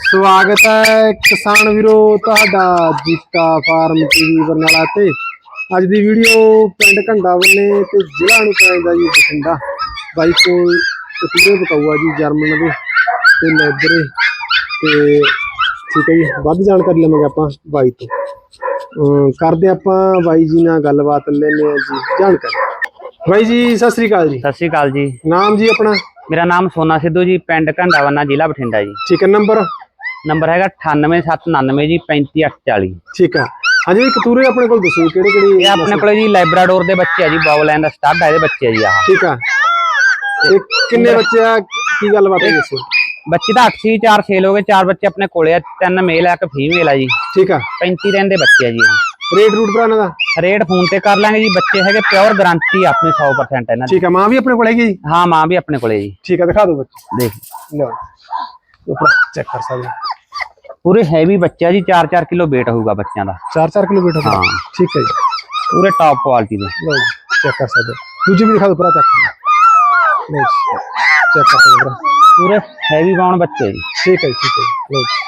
ਸਵਾਗਤ ਹੈ ਕਿਸਾਨ ਵੀਰੋ ਤੁਹਾਡਾ ਜੀਤਾ ਫਾਰਮ ਟੀਵੀ ਬਰਨਾਲਾ ਤੇ। ਅੱਜ ਦੀ ਵੀਡੀਓ ਪਿੰਡ ਘੰਡਾ ਵੱਲੇ ਤੇ ਜ਼ਿਲ੍ਹਾ ਨੂੰ ਪੈਂਦਾ ਜੀ ਬਠਿੰਡਾ। ਬਾਈ ਕੋਲ ਕਤੂਰੇ ਬਤਾਊਆ ਜੀ ਜਰਮਨ ਦੇ। ਤੇ ਲੈਦਰੇ ਤੇ ਠੀਕ ਹੈ ਜੀ ਵੱਧ ਜਾਣਕਾਰੀ ਲਵਾਂਗੇ ਆਪਾਂ ਬਾਈ ਤੋਂ। ਕਰਦੇ ਆਪਾਂ ਬਾਈ ਜੀ ਨਾਲ ਗੱਲਬਾਤ ਲੈਣੇ ਆ ਜੀ ਜਾਣਕਾਰੀ। ਬਾਈ ਜੀ ਸਤਿ ਸ੍ਰੀ ਅਕਾਲ ਜੀ। ਸਤਿ ਸ਼੍ਰੀ ਅਕਾਲ ਜੀ। ਨਾਮ ਜੀ ਆਪਣਾ? ਮੇਰਾ ਨਾਮ ਸੋਨਾ ਸਿੱਧੂ ਜੀ ਪਿੰਡ ਘੰਡਾਵਨਾ ਜ਼ਿਲ੍ਹਾ ਬਠਿੰਡਾ ਜੀ। ਠੀਕ ਹੈ ਨੰਬਰ? ਨੰਬਰ ਹੈਗਾ 98799 ਜੀ 35840 ਠੀਕ ਹੈ ਹਾਂਜੀ ਇਹ ਕਤੂਰੇ ਆਪਣੇ ਕੋਲ ਦੱਸੋ ਕਿਹੜੇ ਕਿਹੜੇ ਇਹ ਆਪਣੇ ਕੋਲੇ ਜੀ ਲੈਬਰਾਡੋਰ ਦੇ ਬੱਚੇ ਆ ਜੀ ਬੌਬਲੈਂਡ ਦਾ ਸਟੱਡ ਆ ਇਹਦੇ ਬੱਚੇ ਆ ਜੀ ਆਹ। ਠੀਕ ਆ। ਇਹ ਕਿੰਨੇ ਬੱਚੇ ਆ ਕੀ ਗੱਲਬਾਤ ਹੈ ਦੱਸੋ। ਬੱਚੇ ਤਾਂ 8 ਸੀ 4 ਸੇਲ ਹੋ ਗਏ ਚਾਰ ਬੱਚੇ ਆਪਣੇ ਕੋਲੇ ਆ ਤਿੰਨ ਮੇਲ ਆ ਇੱਕ ਫੀਮੇਲ ਆ ਜੀ। ਠੀਕ ਆ। 35 ਦਿਨ ਦੇ ਬੱਚੇ ਆ ਜੀ। ਰੇਟ ਰੂਟ ਭਰਾ ਇਹਨਾਂ ਦਾ? ਰੇਟ ਫੋਨ ਤੇ ਕਰ ਲਾਂਗੇ ਜੀ ਬੱਚੇ ਹੈਗੇ ਪਿਓਰ ਗਾਰੰਟੀ ਆਪਣੀ 100% ਇਹਨਾਂ ਦੀ। ਠੀਕ ਆ ਮਾਂ ਵੀ ਆਪਣੇ ਕੋਲ ਹੈਗੀ ਹਾਂ ਮਾਂ ਵੀ ਆਪਣੇ ਕੋਲੇ ਜੀ। ਠੀਕ ਆ ਦਿਖਾ ਦਿਓ ਬੱਚੇ। ਦੇਖ। ਲਓ। ਉਪਰ ਚੈੱਕ ਕਰ ਸਕਦੇ ਪੂਰੇ ਹੈਵੀ ਬੱਚਾ ਜੀ 4-4 ਕਿਲੋ weight ਹੋਊਗਾ ਬੱਚਿਆਂ ਦਾ। 4-4 ਕਿਲੋ ਬੇਟਾ ਹਾਂ। ਠੀਕ ਹੈ ਜੀ। ਪੂਰੇ ਟਾਪ ਕੁਆਲਿਟੀ ਦੇ। ਲਓ ਜੀ ਚੈੱਕ ਕਰ ਸਕਦੇ ਹੋ। ਦੂਜੀ ਵੀ ਦਿਖਾ ਦਿਓ ਭਰਾ ਚੈੱਕ ਕਰ ਲਓ ਚੈੱਕ ਕਰ ਸਕਦੇ ਹੋ ਭਰਾ ਪੂਰੇ ਹੈਵੀ ਬਾਉਣ ਬੱਚੇ ਜੀ। ਠੀਕ ਹੈ ਜੀ, ਠੀਕ ਹੈ ਜੀ, ਲਓ ਜੀ।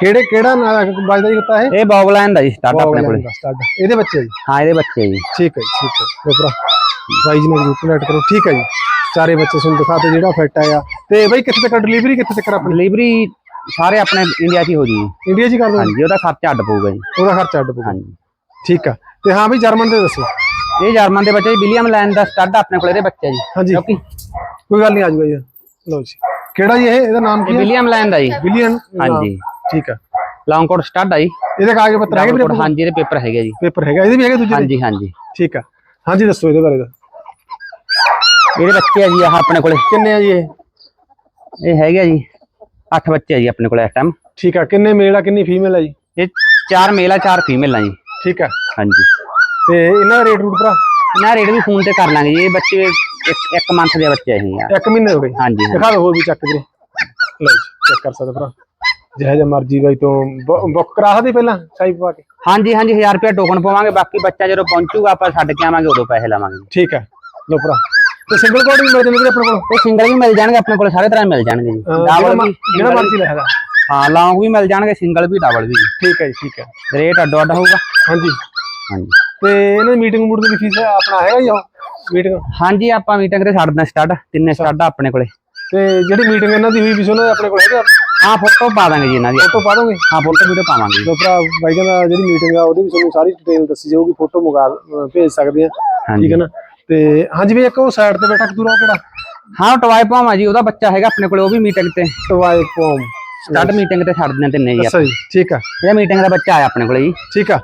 ਕਿਹੜੇ ਕਿਹੜਾ ਨਾ ਬਾਜਦਾ ਜੀ ਕੁੱਤਾ ਹੈ ਇਹ ਬੌਬਲੈਂਡ ਦਾ ਜੀ ਸਟੱਡ ਆਪਣੇ ਕੋਲੇ। ਸਟਾਰਟ। ਇਹਦੇ ਬੱਚੇ ਜੀ? ਹਾਂ ਇਹਦੇ ਬੱਚੇ ਜੀ। ਠੀਕ ਹੈ ਜੀ, ਠੀਕ ਹੈ। ਲਓ ਭਰਾ ਬਾਈ ਜੀ ਨੇ ਗਰੁੱਪ ਕਨੈਕਟ ਕਰੋ। ਠੀਕ ਹੈ ਜੀ। ਚਾਰੇ ਬੱਚੇ ਤੁਹਾਨੂੰ ਦਿਖਾਤੇ ਜਿਹੜਾ ਫਿੱਟ ਆਇਆ। ਤੇ ਬਾਈ ਕਿੱਥੇ ਤੱਕ ਡਿਲੀਵਰੀ ਕਿੱਥੇ ਤੱਕ ਆਪਣੀ? ਡਿਲੀਵਰੀ ਸਾਰੇ ਆਪਣੇ ਇੰਡੀਆ 'ਚ ਹੀ ਹੋ ਜੀ। ਇੰਡੀਆ 'ਚ ਹੀ ਕਰ ਦੋ ਹਾਂਜੀ ਉਹਦਾ ਖਰਚਾ ਅੱਡ ਪਊਗਾ ਜੀ। ਉਹਦਾ ਖਰਚਾ ਅੱਡ ਪਊਗਾ। ਹਾਂਜੀ। ਠੀਕ ਆ। ਤੇ ਹਾਂ ਬਈ ਜਰਮਨ ਦੇ ਦੱਸੋ। ਇਹ ਜਰਮਨ ਦੇ ਬੱਚੇ ਵਿਲੀਅਮ ਲੈਂਡ ਦਾ ਸਟੱਡ ਆਪਣੇ ਕੋਲ ਇਹਦੇ ਬੱਚੇ ਜੀ। ਹਾਂਜੀ। ਕਿਉਂਕਿ ਕੋਈ ਗੱਲ ਨਹੀਂ ਆ ਜਾਊਗਾ ਜੀ। ਲਓ ਜੀ। ਕਿਹੜਾ ਜੀ ਇਹ? ਇਹਦਾ ਨਾਮ ਕੀ ਹੈ? ਵਿਲੀਅਮ ਲੈਂਡ ਦਾ ਜੀ। ਬਿਲੀਅਨ ਹਾਂਜੀ। ਠੀਕ ਆ। ਲੌਂਗ ਕੋਟ ਸਟੱਡ ਆ ਜੀ। ਇਹਦੇ ਕਾਗਜ਼ ਪੱਤਰ ਹੈਗੇ ਵੀਰੇ ਹਾਂਜੀ ਇਹਦੇ ਪੇਪਰ ਹੈਗੇ ਜੀ। ਪੇਪਰ ਹੈਗਾ ਇਹਦੇ ਵੀ ਹੈਗੇ ਦੂਜੇ? ਹਾਂਜੀ ਹਾਂਜੀ। ਠੀਕ ਆ। ਹਾਂਜੀ ਦੱਸੋ ਇਹਦੇ ਬਾਰੇ ਦਾ ਇਹਦੇ ਬੱਚੇ ਆ ਜੀ ਆਹ ਆਪਣੇ ਕੋਲੇ। ਕਿੰਨੇ ਆ ਜੀ ਇਹ? ਇਹ ਹੈਗੇ ਜੀ। 8 ਬੱਚੇ ਆ ਜੀ ਆਪਣੇ ਕੋਲੇ ਇਸ ਟਾਈਮ ਠੀਕ ਆ ਕਿੰਨੇ ਮੇਲ ਆ ਕਿੰਨੀ ਫੀਮੇਲ ਆ ਜੀ? ਇਹ ਚਾਰ ਮੇਲ ਆ ਚਾਰ ਫੀਮੇਲ ਆ ਜੀ। ਠੀਕ ਆ। ਹਾਂਜੀ। ਤੇ ਇਹਨਾਂ ਦਾ ਰੇਟ ਰੂਟ ਭਰਾ? ਇਹਨਾਂ ਰੇਟ ਵੀ ਫੋਨ ਤੇ ਕਰ ਲਾਂਗੇ ਜੀ ਇਹ ਬੱਚੇ ਇੱਕ ਇੱਕ ਮੰਥ ਦੇ ਬੱਚੇ ਆ ਇਹ ਆ। ਇੱਕ ਮਹੀਨੇ ਹੋ ਗਏ? ਹਾਂਜੀ ਹਾਂਜੀ। ਦਿਖਾ ਦਿਓ ਹੋਰ ਵੀ ਚੱਕ ਵੀਰੇ। ਲਓ ਜੀ ਚੈੱਕ ਕਰ ਸਕਦੇ ਭਰਾ। ਜਿਹੜਾ ਜਿਹਾ ਮਰਜ਼ੀ ਬਾਈ ਤੋਂ ਬੁੱਕ ਕਰਾ ਸਕਦੇ ਪਹਿਲਾਂ ਸਾਈ ਪਵਾ ਕੇ? ਹਾਂਜੀ ਹਾਂਜੀ 1000 ਰੁਪਏ ਟੋਕਨ ਪਵਾਵਾਂਗੇ ਬਾਕੀ ਬੱਚਾ ਜਦੋਂ ਪਹੁੰਚੂਗਾ ਆਪਾਂ ਛੱਡ ਕੇ ਆਵਾਂਗੇ ਉਦੋਂ ਪੈਸੇ ਲਵਾਂਗੇ। ਠੀਕ ਆ। ਲਓ ਭਰਾ। ਤੇ ਸਿੰਗਲ ਕੋਡ ਵੀ ਮਿਲ ਵੀਰੇ ਆਪਣੇ ਕੋਲ? ਇਹ ਸਿੰਗਲ ਵੀ ਮਿਲ ਜਾਣਗੇ ਆਪਣੇ ਕੋਲ ਸਾਰੇ ਤਰ੍ਹਾਂ ਮਿਲ ਜਾਣਗੇ ਜੀ। ਅਹ ਡਬਲ ਜਿਹੜਾ ਵੀ ਮਰ- ਜਿਹੜਾ ਮਰਜ਼ੀ ਲੈਦਾ ਹਾਂ ਲੌਂਗ ਵੀ ਮਿਲ ਜਾਣਗੇ ਸਿੰਗਲ ਵੀ ਡਬਲ ਵੀ ਠੀਕ ਹੈ ਜੀ ਠੀਕ ਹੈ। ਰੇਟ ਅੱਡੋ ਅੱਡ ਹੋਊਗਾ। ਹਾਂਜੀ। ਹਾਂਜੀ। ਤੇ ਇਹਨਾਂ ਦੀ ਮੀਟਿੰਗ ਮੂਡ ਦੀ ਫੀਸ ਆਪਣਾ ਹੈਗਾ ਜੀ ਉਹ? ਮੀਟਿੰਗ ਹਾਂਜੀ ਆਪਾਂ ਮੀਟਿੰਗ ਤੇ ਛੱਡਦੇ ਸਟਾਰਟ ਤਿੰਨੇ ਸਟਾਰਟ ਆਪਣੇ ਕੋਲੇ। ਤੇ ਜਿਹੜੀ ਮੀਟਿੰਗ ਇਹਨਾਂ ਦੀ ਹੋਈ ਵੀ ਸੀ ਉਹਨਾਂ ਦੇ ਆਪਣੇ ਕੋਲ ਹੈਗਾ ਹਾਂ ਫੋਟੋ ਪਾ ਦਾਂਗੇ ਜੀ ਇਹਨਾਂ ਦੀ। ਫੋਟੋ ਪਾ ਦੋਗੇ? ਹਾਂ ਫੋਟੋ ਵੀਡੀਓ ਪਾਵਾਂਗੇ ਲੋ ਭਰਾ ਬਾਈ ਕਹਿੰਦਾ ਜਿਹੜੀ ਮੀਟਿੰਗ ਆ ਉਹਦੀ ਵੀ ਤੁਹਾਨੂੰ ਸਾਰੀ ਡਿਟੇਲ ਦੱਸੀ ਜਾਊਗੀ ਫੋਟੋ ਮੰਗਾ ਅਹ ਭੇਜ ਸਕਦੇ ਆ। ਠੀਕ ਹਾਂਜੀ ਹੈ ਨਾ? ਤੇ ਹਾਂਜੀ ਵੀ ਇੱਕ ਉਹ ਸਾਈਡ ਤੇ ਬੈਠਾ ਕਤੂਰਾ ਕਿਹੜਾ? ਹਾਂ ਟਵਾਈ ਪਾਵਾਂ ਜੀ ਉਹਦਾ ਬੱਚਾ ਹੈਗਾ ਆਪਣੇ ਕੋਲੇ ਉਹ ਵੀ ਮੀਟਿੰਗ ਤੇ। ਟਵਾਈ ਫੋਮ ਸਟਾਰਟ ਮੀਟਿੰਗ ਤੇ ਛੱਡ ਦਿੰਦੇ ਤਿੰਨੇ ਜੀ ਅੱਛਾ ਜੀ ਠੀਕ ਆ। ਇਹ ਮੀਟਿੰਗ ਦਾ ਬੱਚਾ ਆਇਆ ਆਪਣੇ ਕੋਲੇ ਜੀ। ਠੀਕ ਆ।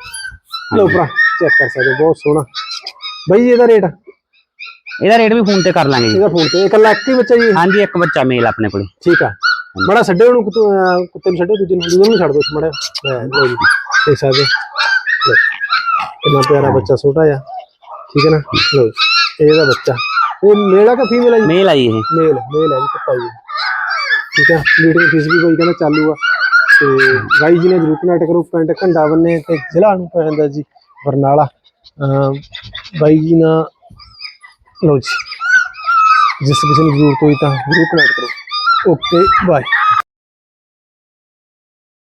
ਲੋ ਭਰਾ ਚੈੱਕ ਕਰ ਸਕਦੇ ਹੋ, ਬਹੁਤ ਸੋਹਣਾ। ਬਾਈ ਇਹਦਾ ਰੇਟ ਇਹਦਾ ਰੇਟ ਵੀ ਫੋਨ ਤੇ ਕਰ ਲਾਂਗੇ ਜੀ। ਇਹਦਾ ਫੋਨ ਤੇ ਇਕੱਲਾ ਐਕਟਿਵ ਬੱਚਾ ਜੀ? ਹਾਂਜੀ ਇੱਕ ਬੱਚਾ ਮੇਲ ਆਪਣੇ ਕੋਲੇ। ਠੀਕ ਆ। ਬੜਾ ਛੱਡੇ ਉਹਨੂੰ ਕੁੱਤੇ ਨੂੰ ਛੱਡੇ ਦੂਜੇ ਨੂੰ ਦੂਜੇ ਨੂੰ ਛੱਡ ਦੋ ਮੜਾ ਲੋ ਜੀ ਦੇਖ ਸਕਦੇ ਹੋ। ਲਓ। ਕਿੰਨਾ ਪਿਆਰਾ ਬੱਚਾ ਛੋਟਾ ਆ ਠੀਕ ਹੈ ਨਾ? ਲੋ ਇਹ ਇਹਦਾ ਬੱਚਾ। ਇਹ ਮੇਲ ਆ ਕਿ ਫੀਮੇਲ ਆ ਜੀ? ਮੇਲ ਆਈ ਇਹ। ਮੇਲ ਮੇਲ ਹੈ ਜੀ ਕੁੱਤਾ ਜੀ। ਠੀਕ ਹੈ ਮੀਟਿੰਗ ਫੀਸ ਵੀ ਕੋਈ ਕਹਿੰਦਾ ਚਾਲੂ ਆ। ਤੇ ਬਾਈ ਜੀ ਨੇ ਜਰੂਰ ਕਨੈਕਟ ਕਰੋ ਪਿੰਡ ਘੰਡਾ ਬੰਨੇ ਤੇ ਜ਼ਿਲ੍ਹਾ ਨੂੰ ਪੈਂਦਾ ਜੀ ਬਰਨਾਲਾ। ਬਾਈ ਜੀ ਨਾਲ ਲਓ ਜੀ। ਜਿਸ ਕਿਸੇ ਨੂੰ ਜ਼ਰੂਰਤ ਹੋਈ ਤਾਂ ਜਰੂਰ ਕਨੈਕਟ ਕਰੋ ਓਕੇ ਬਾਏ